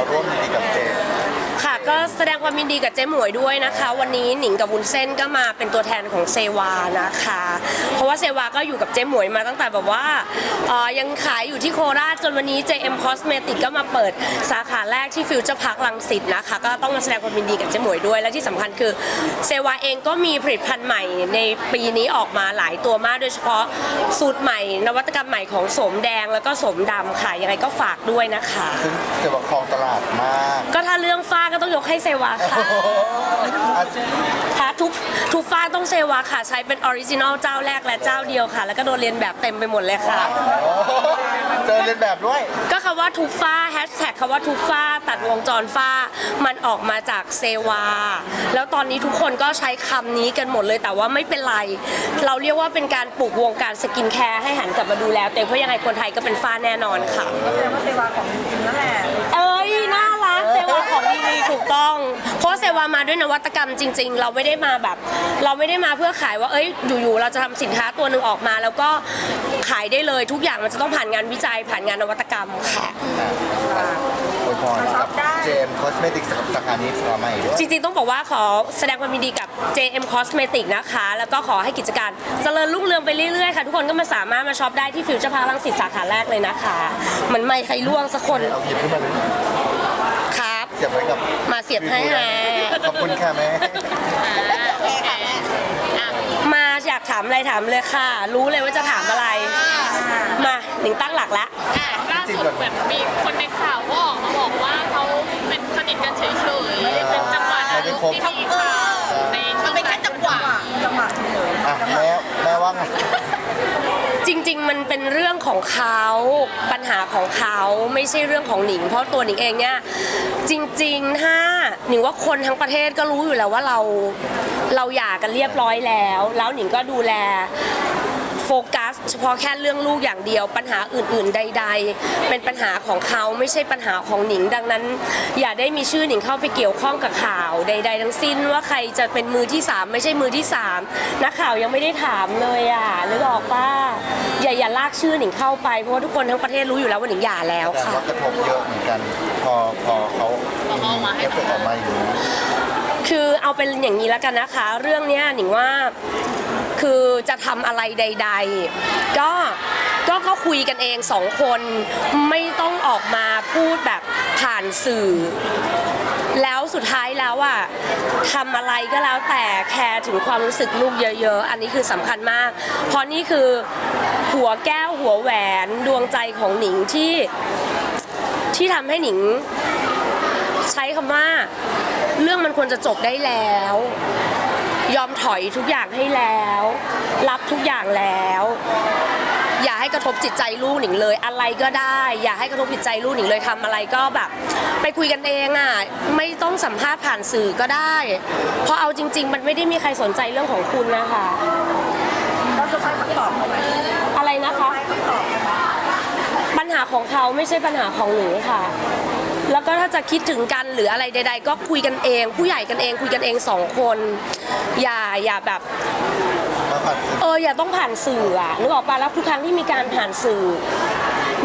มาร่วมยินดีกับเจมส์ค่ะก็แสดงความยินดีกับเจ๊หมวยด้วยนะคะ วันนี้หนิงกับวุ้นเส้นก็มาเป็นตัวแทนของเซวานะคะ เพราะว่าเซวาก็อยู่กับเจ๊หมวยมาตั้งแต่แบบว่าเอ่อยังขายอยู่ที่โคราชจนวันนี้ JM Cosmetic ก็มาเปิดสาขาแรกที่ฟิวเจอร์พาร์คลังสิตนะคะ ก็ต้องมาแสดงความยินดีกับเจ๊หมวยด้วย และที่สำคัญคือเซวาเองก็มีผลิตภัณฑ์ใหม่ในปีนี้ออกมาหลายตัวมากโดยเฉพาะสูตรใหม่ นวัตกรรมใหม่ของโสมแดงแล้วก็โสมดำค่ะยังไงก็ฝากด้วยนะคะ ซึ่งเจมส์ครองตลาด มากก็ถ้าเรื่องฝ้าก็ต้องยกให้เซวาค่ะอะค่ะทุกทุกฝ้าต้องเซวาค่ะ ใช้เป็นออริจินอลเจ้าแรกและเจ้าเดียวค่ะ แล้วก็โดนเรียนแบบเต็มไปหมดเลยค่ะเจอเรียนแบบด้วย ก็คำว่าทุกฝ้าแฮชแท็กคำว่าทุกฝ้าตัดวงจรฝ้า มันออกมาจากเซวา แล้วตอนนี้ทุกคนก็ใช้คำนี้กันหมดเลยแต่ว่าไม่เป็นไร เราเรียกว่าเป็นการปลูกวงการสกินแคร์ให้หันกลับมาดูแลตัวเองเพราะยังไงคนไทยก็เป็นฝ้าแน่นอนค่ะแสดงว่าเซวาของจริงนั่นแหละ เอ้ย ถูกต้อง เพราะเซวามาด้วยนวัตกรรมจริง ๆ เราไม่ได้มาแบบ เราไม่ได้มาเพื่อขายว่าเอ้ยอยู่ๆเราจะทำสินค้าตัวหนึ่งออกมา แล้วก็ขายได้เลยทุกอย่างมันจะต้องผ่านงานวิจัยผ่านงานนวัตกรรมค่ะโอยพรกับเจมส์คอสเมติกสาขานี้สาขาใหม่ด้วยจริงๆต้องบอกว่าขอแสดงความยินดีกับ JM Cosmetic นะคะ แล้วก็ขอให้กิจการเจริญรุ่งเรืองไปเรื่อยๆค่ะ ทุกคนก็มาสามารถมาช็อปได้ที่ฟิวเจอร์พาร์คลังสิตสาขาแรกเลยนะคะ มันไม่ใครล่วงสักคนเอาหยิบขึ้นมาเลยครับเสียบไว้กับมาเสียบให้ฮะขอบคุณค่ะแม่มาอยากถามอะไรถามเลยค่ะ รู้เลยว่าจะถามอะไร มาหนิงตั้งหลักแล้วอะล่าสุดเหมือนมีคนในข่าวก็ออกมาบอกว่าเขาเป็นสนิทกันเฉยๆเป็นจังหวะนั้นที่มีข่าวในมันเป็นแค่จังหวะจังหวะเฉยอะแม่แม่ว่าไง จริง ๆ มันเป็นเรื่องของเขาปัญหาของเขาไม่ใช่เรื่องของหนิง เพราะตัวหนิงเองเนี่ยจริงๆถ้าหนิงว่าคนทั้งประเทศก็รู้อยู่แล้วว่าเราเราหย่ากันเรียบร้อยแล้ว แล้วหนิงก็ดูแลโฟกัส เฉพาะแค่เรื่องลูกอย่างเดียว ปัญหาอื่นๆใด ๆ เป็นปัญหาของเขาไม่ใช่ปัญหาของหนิง ดังนั้น อย่าได้มีชื่อหนิงเข้าไปเกี่ยวข้องกับข่าวใด ๆ ทั้งสิ้นว่าใครจะเป็นมือที่สามไม่ใช่มือที่สามนักข่าวยังไม่ได้ถามเลยอะนึกออกป่ะอย่าอย่าลากชื่อหนิงเข้าไปเพราะว่าทุกคนทั้งประเทศรู้อยู่แล้วว่าหนิงหย่าแล้วแต่ค่ะ ว่ากระทบเยอะเหมือนกัน พอพอเขาเอฟเฟกต์ออกมาอยู่ คือเอาเป็นอย่างนี้แล้วกันนะคะ เรื่องเนี้ยหนิงว่า คือจะทำอะไรใด ๆ ก็ก็ก็คุยกันเองสองคนไม่ต้องออกมาพูดแบบผ่านสื่อ แล้วสุดท้ายแล้วอะทำอะไรก็แล้วแต่แคร์ถึงความรู้สึกลูกเยอะ ๆ อันนี้คือสำคัญมาก เพราะนี่คือหัวแก้วหัวแหวนดวงใจของหนิงที่ที่ทำให้หนิง ใช้คำว่า เรื่องมันควรจะจบได้แล้ว ยอมถอยทุกอย่างให้แล้ว รับทุกอย่างแล้ว อย่าให้กระทบจิตใจลูกหนิงเลย อะไรก็ได้ อย่าให้กระทบจิตใจลูกหนิงเลยทำอะไรก็แบบ ไปคุยกันเองอะไม่ต้องสัมภาษณ์ผ่านสื่อก็ได้ เพราะเอาจริง ๆ มันไม่ได้มีใครสนใจเรื่องของคุณนะคะ เราจะใช้คำตอบเขาไหมอะไรนะคะให้คำตอบ ปัญหาของเขาไม่ใช่ปัญหาของหนูค่ะ แล้วก็ถ้าจะคิดถึงกันหรืออะไรใด ๆ ก็คุยกันเอง ผู้ใหญ่กันเองคุยกันเองสองคน อย่าอย่าแบบ มาผัดสื่อเอออย่าต้องผ่านสื่ออะนึกออกปะแล้วทุกครั้งที่มีการผ่านสื่อ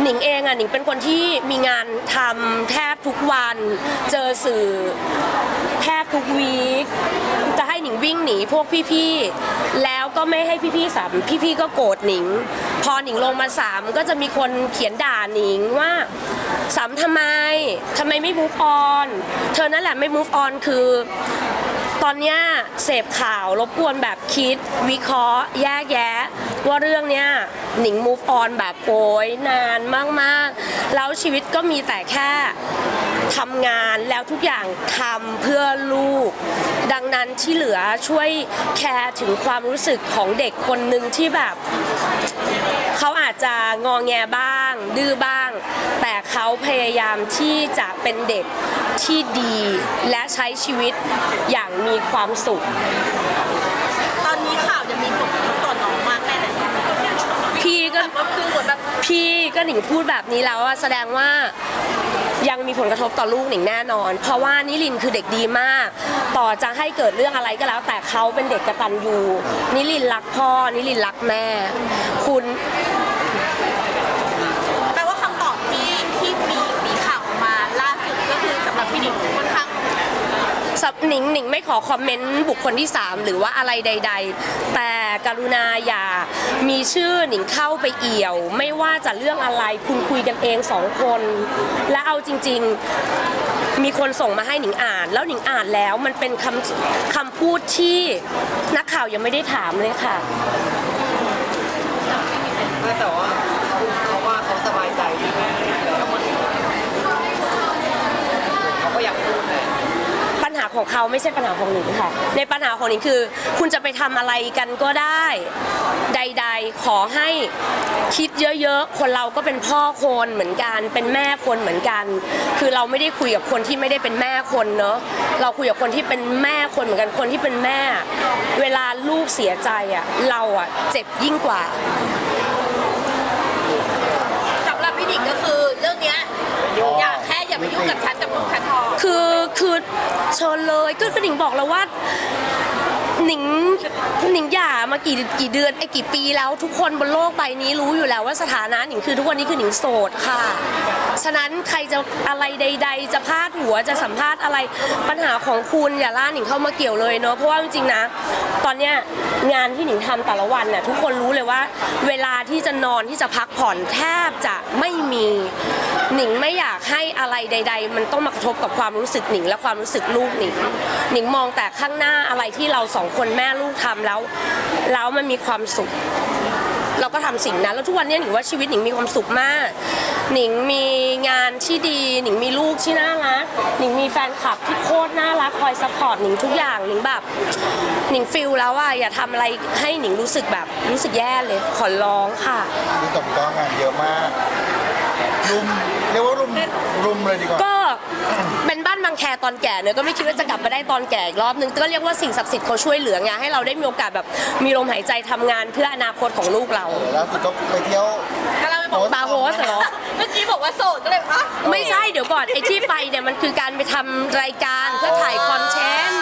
หนิงเองอะหนิงเป็นคนที่มีงานทำแทบทุกวัน เจอสื่อแทบทุกวีคจะให้หนิงวิ่งหนีพวกพี่ๆแล้วก็ไม่ให้พี่ๆสามพี่ๆก็โกรธหนิง พอหนิงลงมาสามก็จะมีคนเขียนด่าหนิงว่า สามทำไมทำไมไม่ move on เธอนั่นแหละไม่ move on คือ ตอนเนี้ยเสพข่าวรบกวนแบบคิด วิเคราะห์ แยกแยะ ว่าเรื่องเนี้ยหนิง move on แบบโอยนานมากๆ แล้วชีวิตก็มีแต่แค่ทำงานแล้วทุกอย่างทำเพื่อลูก ดังนั้นที่เหลือช่วยแคร์ถึงความรู้สึกของเด็กคนหนึ่งที่แบบเขาอาจจะงอแงบ้าง ดื้อบ้าง แต่เขาพยายามที่จะเป็นเด็กที่ดีและใช้ชีวิตอย่างมีความสุข ตอนนี้ข่าวจะมีผลกระทบต่อน้องมากแค่ไหน พี่ก็ แบบว่าคือเหมือนแบบพี่ก็หนิงพูดแบบนี้แล้วอะแสดงว่ายังมีผลกระทบต่อลูกหนิงแน่นอน เพราะว่านิลินคือเด็กดีมาก ต่อจะให้เกิดเรื่องอะไรก็แล้ว แต่เขาเป็นเด็กกระตันยูนิลินรักพ่อนิลินรักแม่ คุณ แปลว่าคำตอบที่ที่มีมีข่าวออกมาล่าสุดก็คือ ห นิงหนิงไม่ขอคอมเมนต์บุคคลที่ 3 หรือว่าอะไรใด ๆ แต่กรุณาอย่ามีชื่อหนิงเข้าไปเอี่ยว ไม่ว่าจะเรื่องอะไรคุณคุยกันเองสองคน และเอาจริง ๆ มีคนส่งมาให้หนิงอ่าน แล้วหนิงอ่านแล้วมันเป็นคำคำพูดที่นักข่าวยังไม่ได้ถามเลยค่ะ แต่ว่าเขาสบายใจดีกับคนอื่นเขาก็อยากพูดเลย ปัญหา ของเขาไม่ใช่ปัญหาของหนิงค่ะ ในปัญหาของหนิงคือ คุณจะไปทำอะไรกันก็ได้ ใด ๆ ขอให้คิดเยอะๆ คนเราก็เป็นพ่อคนเหมือนกัน เป็นแม่คนเหมือนกัน คือเราไม่ได้คุยกับคนที่ไม่ได้เป็นแม่คนเนอะเราคุยกับคนที่เป็นแม่คนเหมือนกันคนที่เป็นแม่ เวลาลูกเสียใจอะเราอะเจ็บยิ่งกว่า สำหรับพี่หนิงก็คือเรื่องเนี้ยอยากแค อย่ามายุ่งกับฉันกับลูกฉันพอคือคือเชิญเลยก็คือหนิงบอกแล้วว่าหนิงหนิงหย่ามากี่กี่เดือนไอ้กี่ปีแล้วทุกคนบนโลกใบนี้รู้อยู่แล้วว่าสถานะหนิงคือทุกวันนี้คือหนิงโสดค่ะ ฉะนั้นใครจะอะไรใด ๆ จะพาดหัวจะสัมภาษณ์อะไรปัญหาของคุณอย่าล่าหนิงเข้ามาเกี่ยวเลยเนาะเพราะว่าจริงๆนะ ตอนเนี้ยงานที่หนิงทำแต่ละวันน่ะทุกคนรู้เลยว่า เวลาที่จะนอนที่จะพักผ่อนแทบจะไม่มี หนิงไม่อยากให้อะไรใด ๆ มันต้องมากระทบกับความรู้สึกหนิงและความรู้สึกลูกหนิงหนิงมองแต่ข้างหน้าอะไรที่เราสองคนแม่ลูกทำแล้ว แล้วมันมีความสุข เราก็ทำสิ่งนั้น แล้วทุกวันนี้หนิงว่าชีวิตหนิงมีความสุขมาก หนิงมีงานที่ดี หนิงมีลูกที่น่ารักหนิงมีแฟนคลับที่โคตรน่ารักคอยซัพพอร์ตหนิงทุกอย่างหนิงแบบหนิงฟิลแล้วอะอย่าทำอะไรให้หนิงรู้สึกแบบรู้สึกแย่เลยขอร้องค่ะซึ่งตอนนี้ก็งานเยอะมากรุม เรียกว่ารุมรุมเลยดีกว่า ก็เป็นบ้านบางแคตอนแก่เนอะก็ไม่คิดว่าจะกลับมาได้ตอนแก่อีกรอบนึงก็เรียกว่าสิ่งศักดิ์สิทธิ์เขาช่วยเหลือไงให้เราได้มีโอกาสแบบมีลมหายใจทำงานเพื่ออนาคตของลูกเรา ล่าสุดก็ไปเที่ยวก็เราไปบอกบาร์โฮสเหรอ เมื่อกี้บอกว่าโสดก็เลยอะ ไม่ใช่เดี๋ยวก่อน ไอ้ที่ไปเนี่ยมันคือการไปทำรายการเพื่อถ่ายคอนเทนต์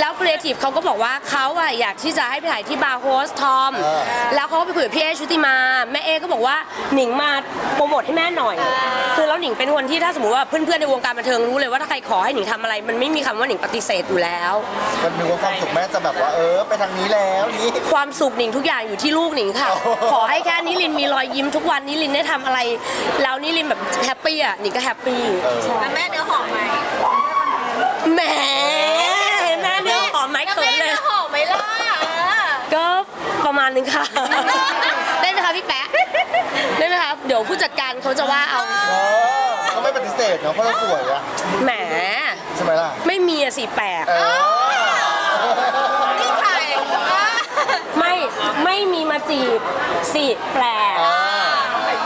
แล้วครีเอทีฟเขาก็บอกว่าเขาอะอยากที่จะให้ไปถ่ายที่บาร์โฮสทอมแล้วเขาก็ไปคุยกับพี่เอชุติมา แม่เอก็บอกว่าหนิงมาโปรโมทให้แม่หน่อย คือแล้วหนิงเป็นคนที่ถ้าสมมติว่าเพื่อนๆในวงการบันเทิงรู้เลยว่าถ้าใครขอให้หนิงทำอะไร มันไม่มีคำว่าหนิงปฏิเสธอยู่แล้วมันมีความสุขแม่จะแบบว่าเออ ไปทางนี้แล้วนี่ ความสุขหนิงทุกอย่างอยู่ที่ลูกหนิงค่ะ โอ้โห ขอให้แค่นิลินมีรอยยิ้มทุกวันนิลินได้ทำอะไร แล้วนิลินแบบแฮปปี้อะหนิงก็แฮปปี้ใช่แล้วแม่เนื้อหอมไหมแหมแม่เนื้อหอมไหมแล้วเขิแม่นเลเนื้ย อหอมไหมล่ะก็ประมาณนึงค่ะ ได้ไหมคะพี่แป๊ะได้ไหมคะเดี๋ยวผู้จัดการเขาจะว่าเอา เออ นาะเพราะเราสวยอะแหม ใช่ไหมล่ะไม่มีอะสิแปลก เออนี่ใครอะไม่ไม่มีมาจีบสิแปลกอ่า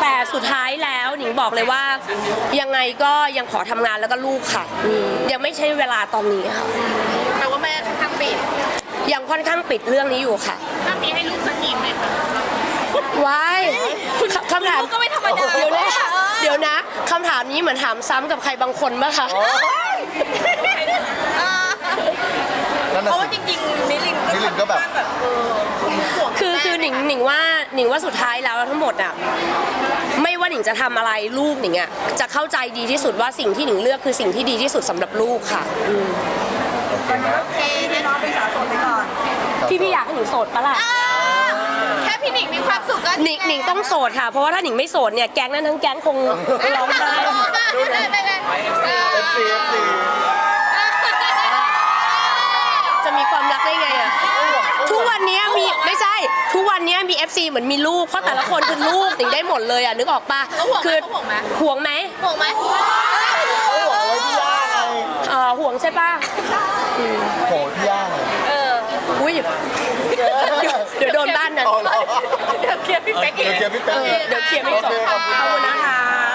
แต่สุดท้ายแล้วหนิงบอกเลยว่า ยังไงก็ยังขอทำงานแล้วก็ลูกค่ะอืมยังไม่ใช่เวลาตอนนี้ค่ะ แปลว่าแม่ค่อนข้างปิดยังค่อนข้างปิดเรื่องนี้อยู่ค่ะถ้ามีให้ลูกสกินไหมคะว้ายคคำถามคุณก็ไม่ธรรมดาเดี๋ยวนะ เออเดี๋ยวนะคำถามนี้เหมือนถามซ้ำกับใครบางคนปะคะ อ่านั่นเพน่ะราะว่าสิจริงๆนิลินนิลินก็แบบเออห่วงคือคือหนิงหนิงว่าหนิงว่าสุดท้ายแล้วทั้งหมดอะไม่ว่าหนิงจะทำอะไรลูกหนิงอะจะเข้าใจดีที่สุดว่าสิ่งที่หนิงเลือกคือสิ่งที่ดีที่สุดสำหรับลูกค่ะอืมโอเคให้น้องเป็นสาวโสดไปก่อนพี่พี่อยากให้หนิงโสดปะล่ะอ่าแค่ พี่หนิงมีความสุขก็หนิงหนิงต้องโสดค่ะ เพราะว่าถ้าหนิงไม่โสดเนี่ยแก๊งนั้นทั้งแก๊งคงร้องไห้ได้ได้ได้ FC FC จะมีความรักได้ไงอะทุกวันนี้มีไม่ใช่ ทุกวันนี้มี FC เหมือนมีลูกเพราะแต่ละคนคือลูกหนิงได้หมดเลยอะนึกออกปะเขาห่วงไหมคือเขาห่วงไหมห่วงไหมห่วงไหมเขาบอกไว้พี่ย่าไงเอ่อห่วงใช่ปะโหพี่ย่าไงเอออุ้ยเดี๋ยวเดี๋ยวโดนบ้านนั้น เอาเหรอ เดี๋ยวเคลียร์พี่เป๊กเอเดี๋ยวงเคลียร์พี่เป๊กเออเดี๋ยวเคลียร์ไม่จบโอเคขอบคุณขอบคุณนะคะ